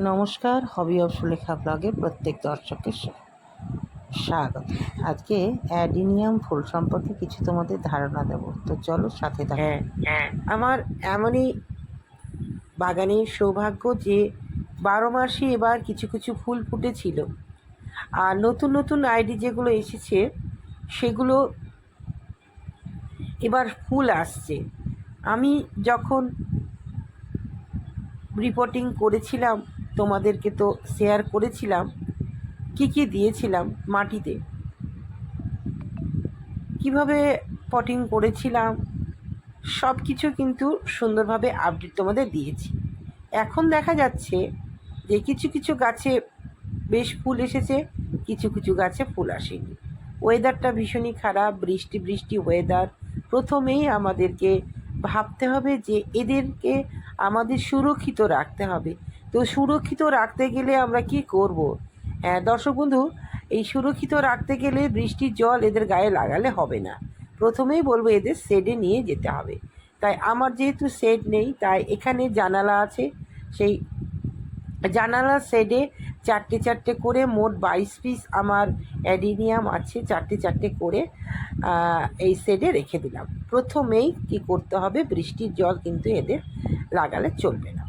নমস্কার, hobby of Sulekha ব্লগে প্রত্যেক দর্শককে স্বা- স্বাগত। আজকে অ্যাডিনিয়াম ফুল সম্পর্কে কিছু তোমাদের ধারণা দেব। তো চলো সাথে থাকো। হ্যাঁ আমার এমনই বাগানের সৌভাগ্য যে বারো মাসে এবার কিছু কিছু ফুল ফুটেছিল। আর নতুন নতুন আইডি যেগুলো এসেছে, সেগুলো এবার ফুল আসছে। আমি যখন রিপোর্টিং করেছিলাম তোমাদেরকে তো শেয়ার করেছিলাম। কি কি দিয়েছিলাম মাটিতে? কীভাবে পটিং করেছিলাম? সব কিছু কিন্তু সুন্দরভাবে আপডেট তোমাদের দিয়েছি। এখন দেখা যাচ্ছে যে কিছু কিছু গাছে বেশ ফুল এসেছে, কিছু কিছু গাছে ফুল আসেনি। ওয়েদারটা ভীষণই খারাপ, বৃষ্টি বৃষ্টি ওয়েদার প্রথমেই আমাদেরকে ভাবতে হবে যে এদেরকে আমাদের সুরক্ষিত রাখতে হবে। তো সুরক্ষিত রাখতে গেলে আমরা কি করব? হ্যাঁ দর্শক বন্ধু, এই সুরক্ষিত রাখতে গেলে বৃষ্টির জল এদের গায়ে লাগালে হবে না। প্রথমেই বলব এদের শেডে নিয়ে যেতে হবে। তাই আমার যেহেতু শেড নেই, তাই এখানে জানালা আছে। সেই জানালার শেডে চারটে চারটে করে মোট বাইশ পিস আমার অ্যাডিনিয়াম আছে, চারটে চারটে করে এই শেডে রেখে দিলাম। প্রথমেই কি করতে হবে, বৃষ্টির জল কিন্তু এদের লাগালে চলবে না।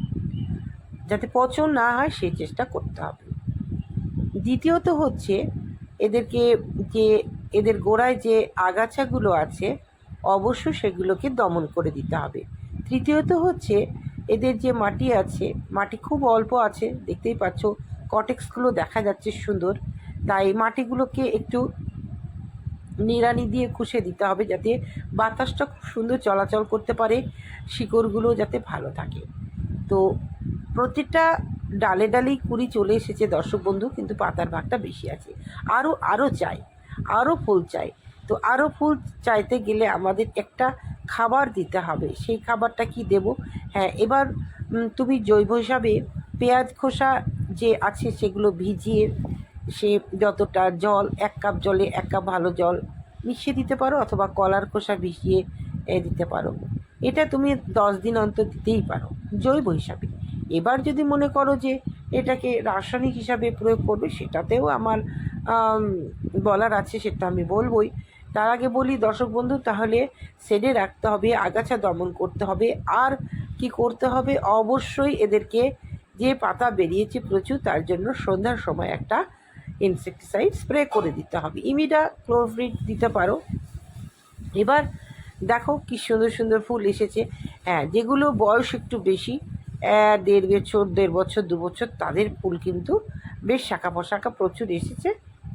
যাতে পচন না হয় সেই চেষ্টা করতে হবে। দ্বিতীয়ত হচ্ছে এদেরকে যে এদের গোড়ায় যে আগাছাগুলো আছে অবশ্য সেগুলোকে দমন করে দিতে হবে। তৃতীয়ত হচ্ছে এদের যে মাটি আছে, মাটি খুব অল্প আছে, দেখতেই পাচ্ছ কটেক্সগুলো দেখা যাচ্ছে সুন্দর। তাই মাটিগুলোকে একটু নিড়ানি দিয়ে খুশে দিতে হবে যাতে বাতাসটা খুব সুন্দর চলাচল করতে পারে, শিকড়গুলো যাতে ভালো থাকে। তো প্রতিটা ডালে ডালেই কুড়ি চলে এসেছে দর্শক বন্ধু, কিন্তু পাতার ভাগটা বেশি আছে। আরও আরও চাই আরও ফুল চাই। তো আরও ফুল চাইতে গেলে আমাদের একটা খাবার দিতে হবে। সেই খাবারটা কি দেব? হ্যাঁ এবার তুমি জৈব হিসাবে পেঁয়াজ খোসা যে আছে সেগুলো ভিজিয়ে সে যতটা জল, এক কাপ জলে এক কাপ ভালো জল মিশিয়ে দিতে পারো অথবা কলার খোসা ভিজিয়ে দিতে পারো। এটা তুমি দশ দিন অন্তর দিতেই পারো, জৈব হিসাবে। এবার যদি মনে করো যে এটাকে রাসায়নিক হিসাবে প্রয়োগ করবে, সেটাতেও আমার বলার আছে, সেটা আমি বলবই। তার আগে বলি, দর্শক বন্ধু, তাহলে সেডে রাখতে হবে, আগাছা দমন করতে হবে। আর কি করতে হবে? অবশ্যই এদেরকে যে পাতা বেরিয়েছে প্রচুর, তার জন্য সন্ধ্যার সময় একটা ইনসেকটিসাইড স্প্রে করে দিতে হবে। ইমিডা ক্লোরফ্রিট দিতে পারো। এবার দেখো কি সুন্দর সুন্দর ফুল এসেছে। হ্যাঁ যেগুলো বয়স একটু বেশি দেড় বছর দেড় বছর, দু বছর তাদের ফুল কিন্তু বেশ শাখা পোশাখা প্রচুর এসেছে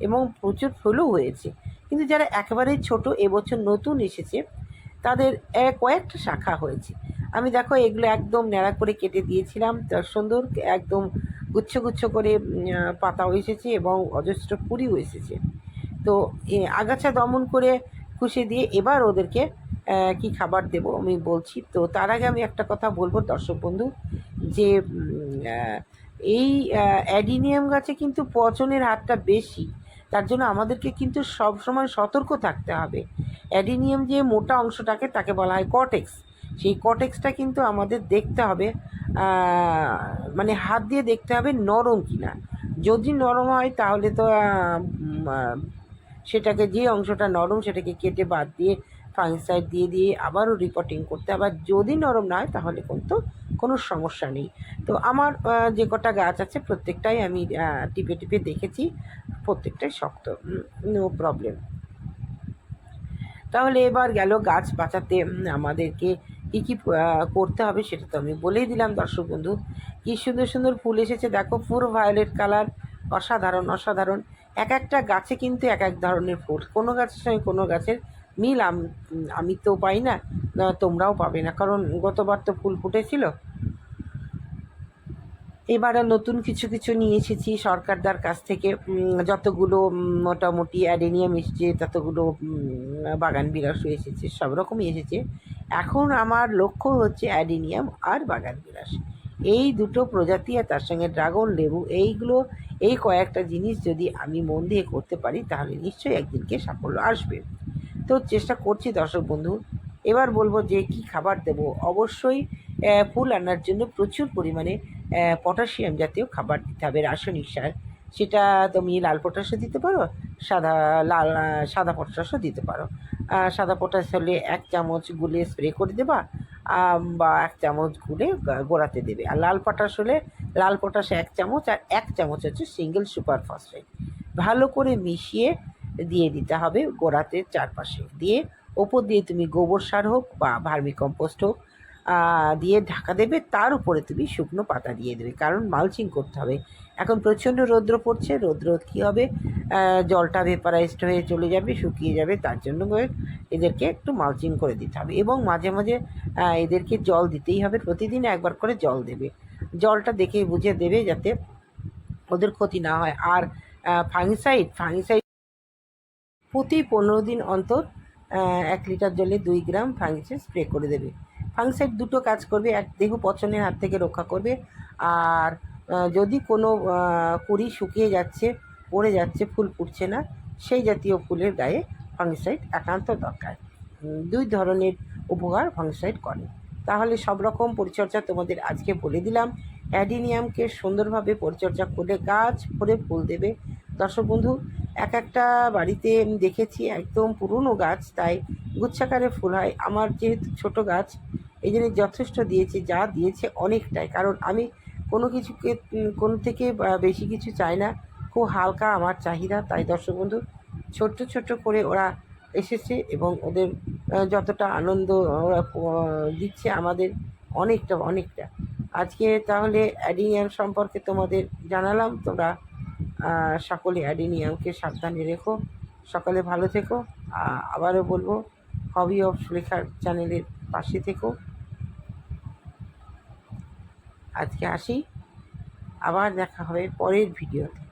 এবং প্রচুর ফুলও হয়েছে। কিন্তু যারা একেবারেই ছোট এবছর নতুন এসেছে, তাদের কয়েকটা শাখা হয়েছে। আমি দেখো এগুলো একদম ন্যাড়া করে কেটে দিয়েছিলাম, তার সুন্দর একদম গুচ্ছ গুচ্ছ করে পাতাও এসেছে এবং অজস্র কুড়িও এসেছে। তো আগাছা দমন করে খুশি দিয়ে এবার ওদেরকে কি খাবার দেব আমি বলছি। তো তার আগে আমি একটা কথা বলব দর্শক বন্ধু, যে এই অ্যাডিনিয়াম গাছে কিন্তু পচনের হারটা বেশি। তার জন্য আমাদেরকে কিন্তু সব সময় সতর্ক থাকতে হবে। অ্যাডিনিয়াম যে মোটা অংশটাকে তাকে বলা হয় কটেক্স সেই কটেক্সটা কিন্তু আমাদের দেখতে হবে মানে হাত দিয়ে দেখতে হবে নরম কিনা। যদি নরম হয় তাহলে তো সেটাকে যে অংশটা নরম সেটাকে কেটে বাদ দিয়ে ফাঙ্গিসাইড দিয়ে দিয়ে আবারও রিপোর্টিং করতে। আবার যদি নরম না হয়, তাহলে কিন্তু কোনো সমস্যা নেই। তো আমার যে কটা গাছ আছে, প্রত্যেকটাই আমি টিপে টিপে দেখেছি। প্রত্যেকটাই শক্ত নো প্রবলেম তাহলে এবার গেল গাছ বাঁচাতে আমাদেরকে কী কী করতে হবে সেটা তো আমি বলেই দিলাম দর্শক বন্ধু। কী সুন্দর সুন্দর ফুল এসেছে। দেখো পুরো ভায়োলেট কালার অসাধারণ অসাধারণ। এক একটা গাছে কিন্তু এক এক ধরনের ফুল। কোনো গাছের সঙ্গে কোনো গাছের মিল আমি তো পাই না তোমরাও পাবে না। কারণ গতবার তো ফুল ফুটেছিল। এবারে নতুন কিছু কিছু নিয়ে এসেছি সরকারদার কাছ থেকে। যতগুলো মোটামুটি অ্যাডেনিয়াম এসেছে, ততগুলো বাগান বিলাসও এসেছে, সব রকমই এসেছে। এখন আমার লক্ষ্য হচ্ছে অ্যাডেনিয়াম আর বাগান বিলাস। এই দুটো প্রজাতি আর তার সঙ্গে ড্রাগন, লেবু, এইগুলো, এই কয়েকটা জিনিস যদি আমি মন দিয়ে করতে পারি, তাহলে নিশ্চয়ই একদিনকে সাফল্য আসবে। তো চেষ্টা করছি দর্শক বন্ধু, এবার বলব যে কি খাবার দেব? অবশ্যই ফুল আনার জন্য প্রচুর পরিমাণে পটাশিয়াম জাতীয় খাবার দিতে হবে, রাসায়নিক সার। সেটা তুমি লাল পটাশও দিতে পারো, সাদা, লাল, সাদা পটাশও দিতে পারো। সাদা পটাশ হলে এক চামচ গুলে স্প্রে করে দেবা বা এক চামচ গুলে গোড়াতে দেবে। আর লাল পটাশ হলে, লাল পটাশ এক চামচ আর এক চামচ হচ্ছে সিঙ্গেল সুপার ফসফেট ভালো করে মিশিয়ে দিয়ে দিতে হবে গোড়াতে চারপাশে। দিয়ে ওপর দিয়ে তুমি গোবর সার হোক বা ভার্মিকম্পোস্ট হোক দিয়ে ঢাকা দেবে, তার উপরে তুমি শুকনো পাতা দিয়ে দেবে, কারণ মালচিং করতে হবে। এখন প্রচণ্ড রৌদ্র পড়ছে, রৌদ্র কী হবে? জলটা ভেপারাইজড হয়ে চলে যাবে, শুকিয়ে যাবে, তার জন্য এদেরকে একটু মালচিং করে দিতে হবে। এবং মাঝে মাঝে এদেরকে জল দিতেই হবে, প্রতিদিন একবার করে জল দেবে। জলটা দেখে বুঝে দেবে যাতে ওদের ক্ষতি না হয়। আর ফাঙ্গিসাইড ফাঙ্গিসাইড প্রতি পনেরো দিন অন্তর এক লিটার জলে দুই গ্রাম ফাঙ্গিসাইড স্প্রে করে দেবে। ফাঙ্গিসাইড দুটো কাজ করবে, এক দেহ পচনের হাত থেকে রক্ষা করবে, আর যদি কোনো কুড়ি শুকিয়ে যাচ্ছে, পড়ে যাচ্ছে, ফুল ফুটছে না, সেই জাতীয় ফুলের গায়ে ফাঙ্গিসাইড একান্ত দরকার। দুই ধরনের উপকার ফাঙ্গিসাইড করে। তাহলে সব রকম পরিচর্যা তোমাদের আজকে বলে দিলাম। অ্যাডিনিয়ামকে সুন্দরভাবে পরিচর্যা করলে গাছ ভরে ফুল দেবে। দর্শক বন্ধু, এক একটা বাড়িতে দেখেছি একদম পুরনো গাছ, তাই গুচ্ছাকারে ফুল হয়। আমার যেহেতু ছোট গাছ এই জন্য যথেষ্ট দিয়েছে, যা দিয়েছে অনেকটাই। কারণ আমি কোনো কিছুকে কোনো থেকে বেশি কিছু চাই না। খুব হালকা আমার চাহিদা, তাই দর্শক বন্ধু, ছোট্ট ছোট্ট করে ওরা এসেছে এবং ওদের যতটা আনন্দ ওরা দিচ্ছে আমাদের অনেকটা অনেকটা। আজকে তাহলে অ্যাডিনিয়াম সম্পর্কে তোমাদের জানালাম। তোমরা সকলে অ্যাডিনিয়ামকে সাবধানে রেখো। সকালে ভালো থেকো। আবারও বলব, হবি অফ সুলেখার চ্যানেলের পাশে থেকো। আজকে আসি আবার দেখা হবে পরের ভিডিওতে।